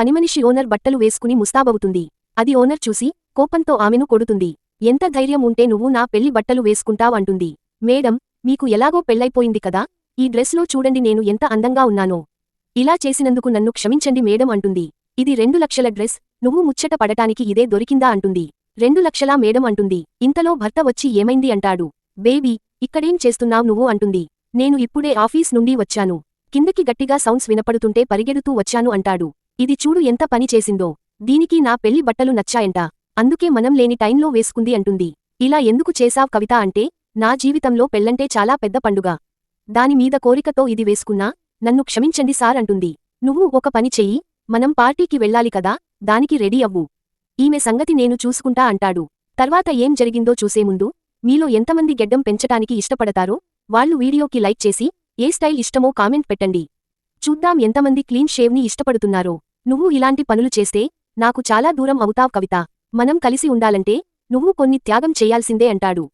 పనిమనిషి ఓనర్ బట్టలు వేసుకుని ముస్తాబవుతుంది. అది ఓనర్ చూసి కోపంతో ఆమెను కొడుతుంది. ఎంత ధైర్యం ఉంటే నువ్వు నా పెళ్ళి బట్టలు వేసుకుంటావ్ అంటుంది. మేడం మీకు ఎలాగో పెళ్ళైపోయింది కదా ఈ డ్రెస్లో చూడండి నేను ఎంత అందంగా ఉన్నానో. ఇలా చేసినందుకు నన్ను క్షమించండి మేడం అంటుంది. ఇది రెండు లక్షల డ్రెస్ నువ్వు ముచ్చట పడటానికి ఇదే దొరికిందా అంటుంది. రెండు లక్షలా మేడం అంటుంది. ఇంతలో భర్త వచ్చి ఏమైంది అంటాడు. బేబీ ఇక్కడేం చేస్తున్నావ్ నువ్వు అంటుంది. నేను ఇప్పుడే ఆఫీస్ నుండి వచ్చాను. కిందకి గట్టిగా సౌండ్స్ వినపడుతుంటే పరిగెడుతూ వచ్చాను అంటాడు. ఇది చూడు ఎంత పని చేసిందో. దీనికి నా పెళ్ళి బట్టలు నచ్చాయంట. అందుకే మనం లేని టైంలో వేసుకుంది అంటుంది. ఇలా ఎందుకు చేశావ్ కవిత అంటే నా జీవితంలో పెళ్ళంటే చాలా పెద్ద పండుగ. దానిమీద కోరికతో ఇది వేసుకున్నా నన్ను క్షమించండి సార్ అంటుంది. నువ్వు ఒక పని చెయ్యి మనం పార్టీకి వెళ్ళాలి కదా దానికి రెడీ అవ్వు. ఈమె సంగతి నేను చూసుకుంటా అంటాడు. తర్వాత ఏం జరిగిందో చూసేముందు మీలో ఎంతమంది గెడ్డం పెంచటానికి ఇష్టపడతారో వాళ్ళు వీడియోకి లైక్ చేసి ఏ స్టైల్ ఇష్టమో కామెంట్ పెట్టండి. చూద్దాం ఎంతమంది క్లీన్ షేవ్ని ఇష్టపడుతున్నారో. నువ్వు ఇలాంటి పనులు చేస్తే నాకు చాలా దూరం అవుతావ్ కవిత. మనం కలిసి ఉండాలంటే నువ్వు కొన్ని త్యాగం చెయ్యాల్సిందే అంటాడు.